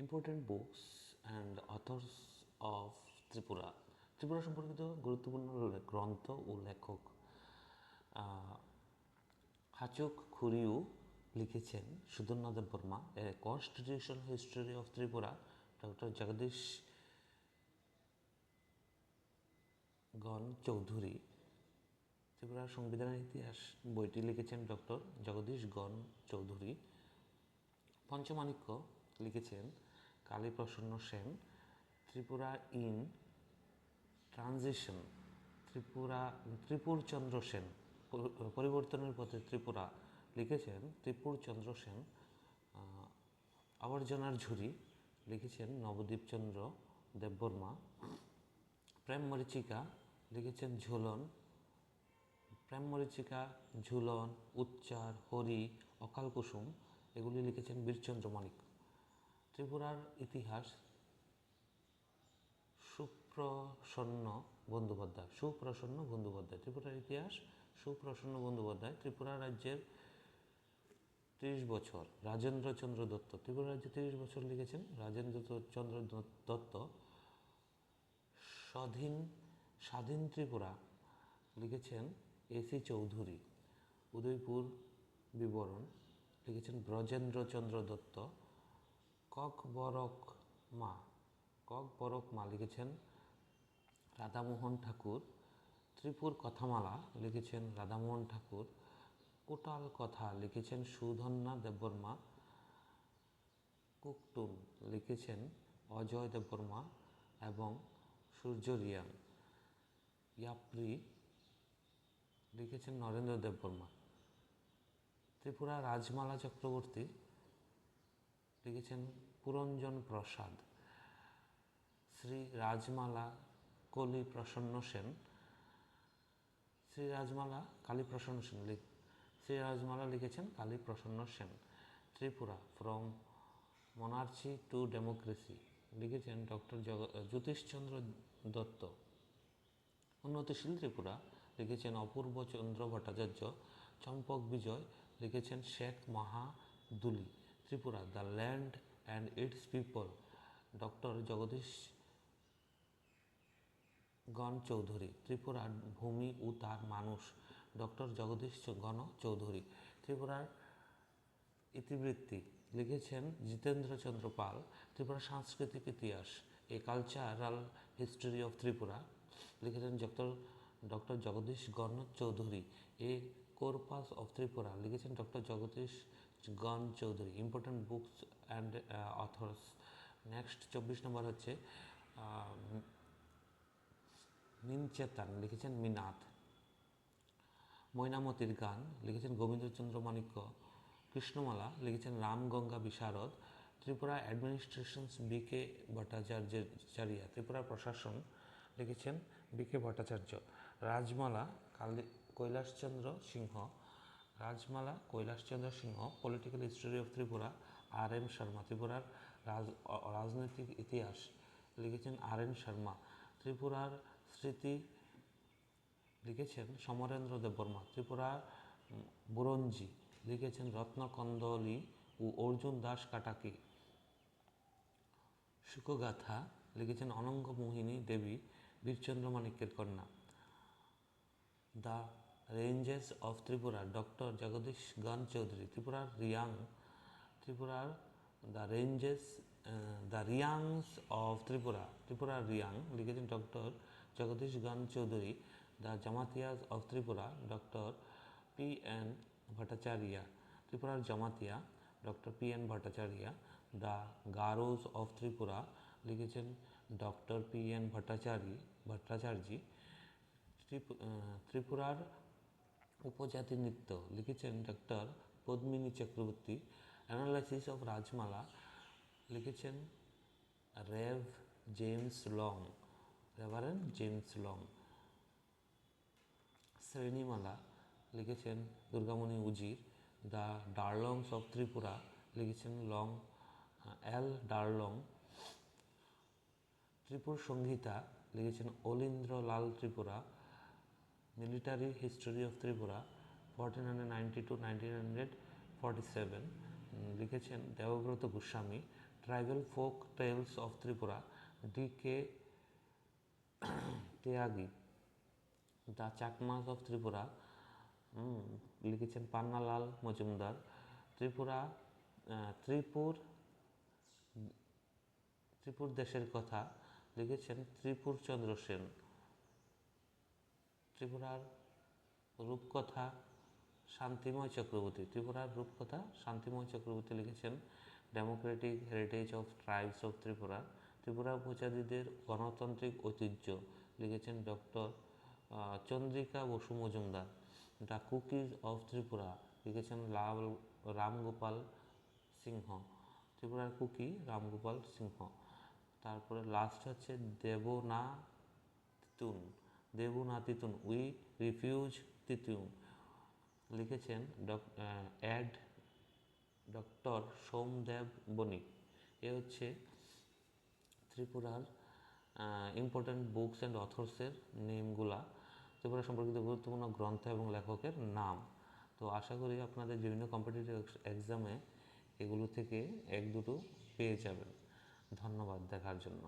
Important books and authors of Tripura Tripura সম্পর্কিত গুরুত্বপূর্ণ গ্রন্থ ও লেখক হাচুক খুরিউ লিখেছেন Sudhanya Debbarma a constitution history of Tripura doctor Jagadish Gan Chowdhury. ত্রিপুরার সংবিধানের ইতিহাস বইটি লিখেছেন ডক্টর জগদীশ গণ চৌধুরী। পঞ্চমাণিক্য লিখেছেন কালীপ্রসন্ন সেন, ত্রিপুরা ইন ট্রানজিশন, ত্রিপুরা ত্রিপুর চন্দ্র সেন পরিবর্তনের পথে ত্রিপুরা লিখেছেন ত্রিপুর চন্দ্র সেন আবর্জনার ঝুড়ি লিখেছেন নবদ্বীপ চন্দ্র দেববর্মা প্রেম মরিচিকা লিখেছেন ঝুলন প্রেম মরিচিকা ঝুলন, উচ্চার, হরি, অকাল কুসুম, এগুলি লিখেছেন বীরচন্দ্র মানিক। ত্রিপুরার ইতিহাস সুপ্রসন্ন বন্দ্যোপাধ্যায় সুপ্রসন্ন বন্দ্যোপাধ্যায়, ত্রিপুরার ইতিহাস সুপ্রসন্ন বন্দ্যোপাধ্যায়, ত্রিপুরা রাজ্যের তিরিশ বছর, রাজেন্দ্রচন্দ্র দত্ত, ত্রিপুরা রাজ্যে তিরিশ বছর লিখেছেন রাজেন্দ্র চন্দ্র দত্ত, স্বাধীন স্বাধীন ত্রিপুরা লিখেছেন এসি চৌধুরী, উদয়পুর বিবরণ লিখেছেন ব্রজেন্দ্রচন্দ্র দত্ত কক বরক মা কক বরক মা লিখেছেন রাধামোহন ঠাকুর। ত্রিপুর কথামালা লিখেছেন রাধামোহন ঠাকুর। কোটাল কথা লিখেছেন সুধন্যা দেববর্মা। কুকটুন লিখেছেন অজয় দেববর্মা এবং সূর্য রিয়াং ইয়াপ্রি লিখেছেন নরেন্দ্র দেববর্মা। ত্রিপুরা রাজমালা চক্রবর্তী লিখেছেন পুরঞ্জন প্রসাদ, শ্রী রাজমালা কলি প্রসন্ন সেন, শ্রী রাজমালা কালী প্রসন্ন সেন শ্রী রাজমালা লিখেছেন Kali Prasanna Sen, Tripura from monarchy to democracy লিখেছেন ডক্টর জগ, জ্যোতিষচন্দ্র দত্ত। উন্নতিশীল ত্রিপুরা লিখেছেন অপূর্ব চন্দ্র ভট্টাচার্য, চম্পক বিজয় লিখেছেন Sheikh Mahaduli. Tripura the land and its people doctor Jagadish Gan Chowdhury ত্রিপুরার ভূমি ও তার মানুষ ডক্টর জগদীশ গণ চৌধুরী ত্রিপুরার ইতিবৃত্তি লিখেছেন জিতেন্দ্রচন্দ্র পাল ত্রিপুরা সাংস্কৃতিক ইতিহাস a cultural history of Tripura লিখেছেন doctor doctor Jagadish Gan Chowdhury a corpus of Tripura লিখেছেন doctor Jagadish Gan Chowdhury important books and authors next চব্বিশ নম্বর হচ্ছে আহ, মিনচেতান লিখেছেন মিনাথ। ময়নামতির গান লিখেছেন গোবিন্দচন্দ্র মাণিক্য। কৃষ্ণমালা লিখেছেন Ramganga Visharad. Tripura administrations B K ভট্টাচার্যের চারিয়া। ত্রিপুরা প্রশাসন লিখেছেন B K Bhattacharya. Rajmala Kali Kailashchandra Singha. Rajmala Kailashchandra Singha political history of Tripura R M Sharma ত্রিপুরার রাজ রাজনৈতিক ইতিহাস লিখেছেন আর এন শর্মা ত্রিপুরার স্মৃতি লিখেছেন সমরেন্দ্র দেববর্মা। ত্রিপুরা উম, বুরঞ্জি লিখেছেন রত্নকন্দলি ও অর্জুন দাস কাটাকি। সুকগাথা লিখেছেন অনঙ্গ মোহিনী দেবী বীরচন্দ্র মাণিক্যের কন্যা। The Reangs of Tripura doctor Jagadish Gan Chowdhury ত্রিপুরার রিয়াং ত্রিপুরার the Reangs the Reangs of Tripura ত্রিপুরার রিয়াং লিখেছেন doctor Jagadish Gan Chowdhury the Jamatias of Tripura doctor P N Bhattacharya ত্রিপুরার Jamatia doctor P N Bhattacharya the Garos of Tripura লিখেছেন doctor P N Bhattacharya ভট্টাচার্যী ত্রিপুরার উপজাতি নৃত্য লিখেছেন doctor Padmini Chakraborty. Analysis of Rajmala লিখেছেন rev James Long reverend James Long শ্রেণীমালা লিখেছেন দুর্গামণি উজির। The ডার্লংস of Tripura লিখেছেন লং এল ডার্লং ত্রিপুর সংহিতা লিখেছেন Alindra Lal Tripura. Military history of Tripura fourteen hundred ninety two nineteen hundred forty seven লিখেছেন Debabrata Goswami tribal folk tales of Tripura D K Tyagi the Chakmas of Tripura লিখেছেন পান্নালাল মজুমদার, ত্রিপুরা ত্রিপুর ত্রিপুর দেশের কথা লিখেছেন ত্রিপুর চন্দ্র সেন। ত্রিপুরার রূপকথা শান্তিময় চক্রবর্তী। ত্রিপুরার রূপকথা শান্তিময় চক্রবর্তী লিখেছেন democratic heritage of tribes of Tripura Tripura উপজাতিদের গণতান্ত্রিক ঐতিহ্য লিখেছেন doctor Chandrika Basu Majumdar. The Kukis of Tripura লিখেছেন লাল, রামগোপাল সিংহ। ত্রিপুরার কুকি রামগোপাল সিংহ। তারপরে লাস্ট হচ্ছে দেবনা তিতুন দেবনা তিতুন উই রিফিউজ তিতুন লিখেছেন অ্যাড ডক্টর সোমদেব বণিক। এ হচ্ছে ত্রিপুরার ইম্পর্ট্যান্ট বুকস অ্যান্ড অথর্সের নেমগুলা, ত্রিপুরা সম্পর্কিত গুরুত্বপূর্ণ গ্রন্থ এবং লেখকের নাম। তো আশা করি আপনাদের বিভিন্ন কম্পিটিটিভ এক্সামে এগুলো থেকে এক দুটো পেয়ে যাবেন। ধন্যবাদ দেখার জন্য।